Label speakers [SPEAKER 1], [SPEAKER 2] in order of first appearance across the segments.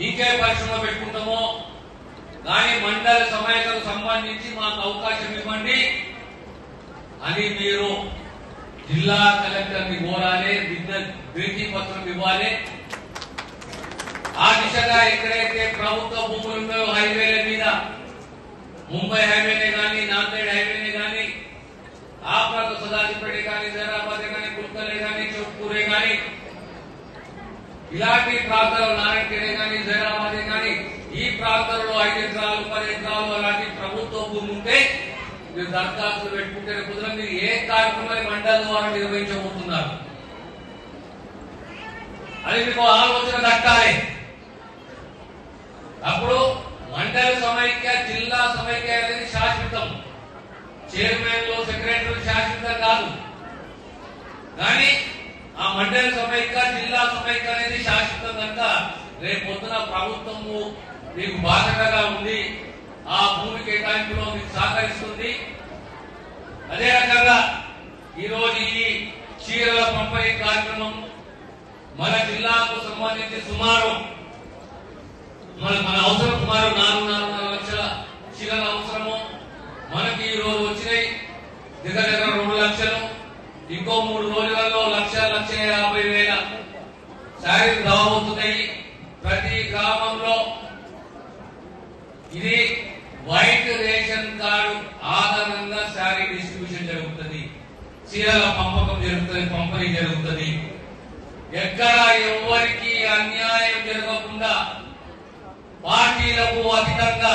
[SPEAKER 1] ఇంకే పరిశ్రమ పెట్టుకుంటామో. కానీ మండల సమాయతకు సంబంధించి మాకు అవకాశం ఇవ్వండి. అని మీరు జిల్లా కలెక్టర్ని కోరాలి వినతి పత్రం ఇవ్వాలి. ఆ దిశగా ఎక్కడైతే ప్రభుత్వ భూములు ఉన్నాయో హైవేల మీద ముంబై హైవేనే కానీ నాందేడ్ హైవేనే కానీ ఆ ప్రాంత సదాజిపేట కానీ జైరాబాద్ కానీ కుల్కలే కానీ చౌకూరే కానీ ఇలాంటి ప్రాంతాలు నారాయణఖేడే కానీ జైరాబాదే కానీ ఈ ప్రాంతాల్లో ఐదు ఎకరాలు పది ఎకరాలు అలాంటి ప్రభుత్వ భూమి ఉంటే మీరు దరఖాస్తులు పెట్టుకుంటే కుదర మీరు ఏ కార్యక్రమాన్ని మండల ద్వారా నిర్వహించబోతున్నారు? అది మీకు ఆలోచన దక్కాలి. అప్పుడు మండల సమైక్య జిల్లా సమైక్య అనేది శాశ్వతం. చైర్మన్లు సెక్రటరీ శాశ్వతం కాదు. కానీ ఆ మండల సమైక్య జిల్లా సమైక్య అనేది శాశ్వతం కనుక రేపు ప్రభుత్వము మీకు బాధ్యతగా ఉంది. ఆ భూమి కేటాయింపులో మీకు సహకరిస్తుంది. అదే రకంగా ఈరోజు ఈ చీరల పంపిణీ కార్యక్రమం మన జిల్లాకు సంబంధించి సుమారు మన మన అవసరం సుమారు నాలుగు నాలుగున్నర లక్షల చీరల అవసరము. మనకి ఈ రోజు వచ్చినాయి. దగ్గర దగ్గర రెండు లక్షలు. ఇంకో మూడు రోజులలో లక్ష లక్ష ప్రతి గ్రామంలో ఇది వైట్ రేషన్ కార్డు ఆధారంగా శారీ డిస్ట్రిబ్యూషన్ జరుగుతుంది. చీరల పంపకం జరుగుతుంది పంపిణీ జరుగుతుంది. ఎక్కడ ఎవరికి అన్యాయం జరగకుండా పార్టీలకు అధికంగా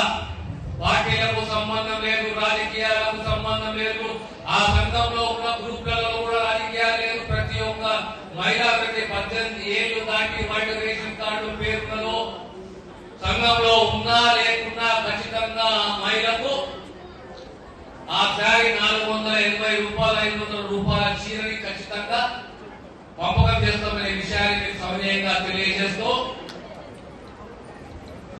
[SPEAKER 1] పార్టీలకు సంబంధం లేదు రాజకీయాలకు సంబంధం లేదు ఆ సంఘంలో ఉన్న గ్రూప్లలో కూడా రాజకీయాలు లేదు. ప్రతి ఒక్క మహిళా ప్రతి పద్దెనిమిది ఏళ్ళు దాటి వైట్ రేషన్ కార్డు పేరు ఆ బ్యాగ్ నాలుగు వందల ఎనభై రూపాయలు ఐదు వందల రూపాయల చీరని ఖచ్చితంగా పంపకం చేస్తామనే విషయాన్ని సవినయంగా తెలియజేస్తాం